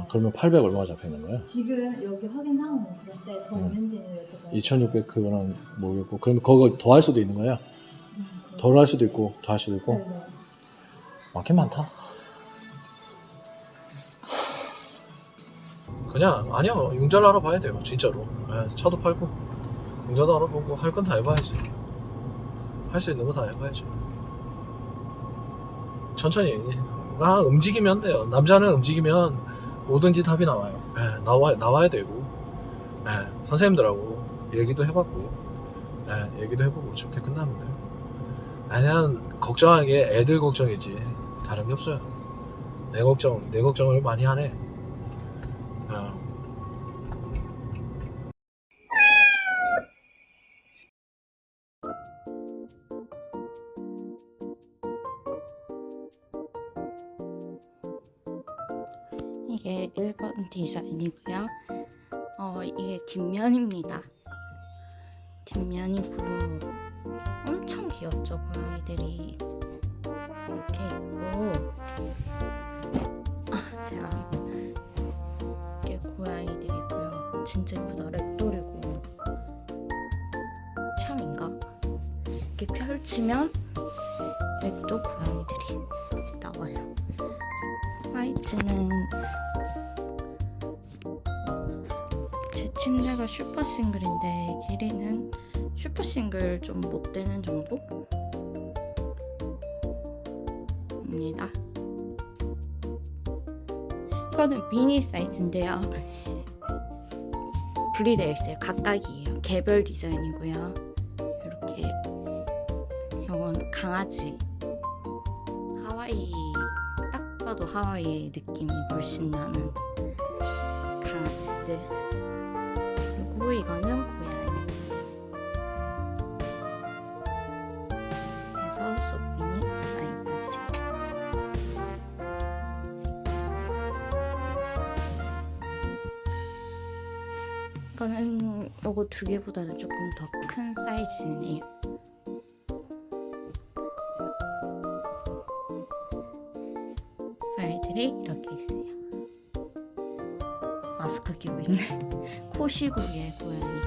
아, 그러면 800 얼마가 잡혀 있는 거예요? 지금 여기 확인 상황은 그런데 더 음. 있는지는 여쭤봐요. 2600 그거는 모르겠고 그러면 그거 더 할 수도 있는 거예요? 음, 덜할 수도 있고 더 할 수도 있고 네, 네. 많긴 많다. 그냥 아니야 융자를 알아봐야 돼요 진짜로. 예, 차도 팔고 융자도 알아보고 할 건 다 해봐야지. 할 수 있는 거 다 해봐야지. 천천히 아 움직이면 돼요. 남자는 움직이면 뭐든지 답이 나와요. 예, 나와 나와야 되고 예, 선생님들하고 얘기도 해봤고 예, 얘기도 해보고 좋게 끝나면 돼요. 아니야 걱정하는 게 애들 걱정이지 다른 게 없어요. 내 걱정 내 걱정을 많이 하네. 어. 이게 1번 디자인이고요. 어, 이게 뒷면입니다. 뒷면이고 엄청 귀엽죠, 고양이들이. 이렇게 있고 아, 제가 이게 고양이들이 있고요. 진짜 예쁘다. 렉돌이고 샴인가? 이렇게 펼치면 렉도 고양이들이 싹 나와요. 사이즈는 제 침대가 슈퍼 싱글인데 길이는 슈퍼 싱글 좀 못 되는 정도입니다. 이거는 미니 사이즈인데요. 분리되어 있어요. 각각이에요. 개별 디자인이고요. 이렇게 이건 강아지 하와이 딱 봐도 하와이 느낌이 훨씬 나는 강아지들 이거는 고양이. 그래서 소피니 사이즈지. 이거는 요거 두 개보다는 조금 더 큰 사이즈네요 고양이들이 이렇게 있어요. 마스크 끼고 있네. 코시구의 고양이.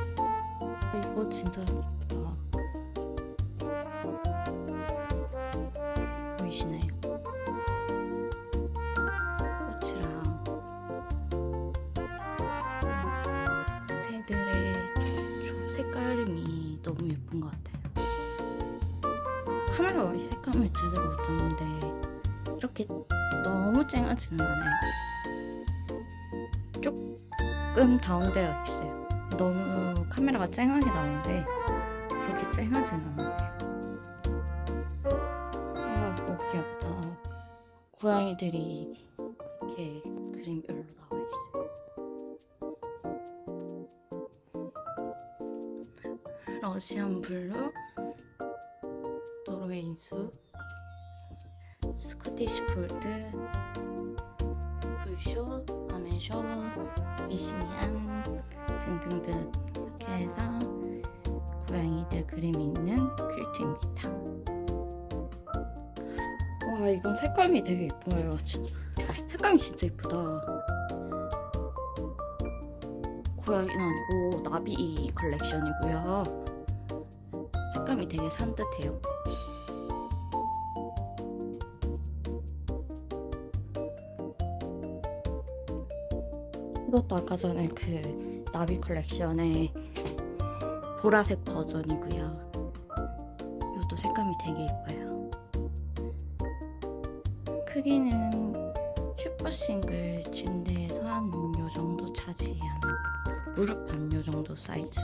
이거 진짜 예쁘다. 보이시나요? 꽃이랑 새들의 좀 색감이 너무 예쁜 것 같아요. 카메라가 이 색감을 제대로 못 잡는데 이렇게 너무 쨍하지는 않아요. 조금 다운되어 있어요. 너무 카메라가 쨍하게 나오는데 그렇게 쨍하지는 않아요. 아 너무 귀엽다. 고양이들이 이렇게 그림별로 나와 있어요. 러시안 블루, 노르웨이 인수, 스코티시 폴드, 불숏, 아메쇼, 미시미안 등등등 이렇게 해서 고양이들 그림이 있는 퀼트입니다. 와 이건 색감이 되게 예뻐요. 진- 색감이 진짜 예쁘다. 고양이는 아니고 나비 컬렉션이고요. 색감이 되게 산뜻해요. 이것도 아까 전에 그 나비 컬렉션의 보라색 버전이고요. 이것도 색감이 되게 예뻐요. 크기는 슈퍼 싱글 침대에서 한 요 정도 차지하는 무릎 한 요 정도 사이즈.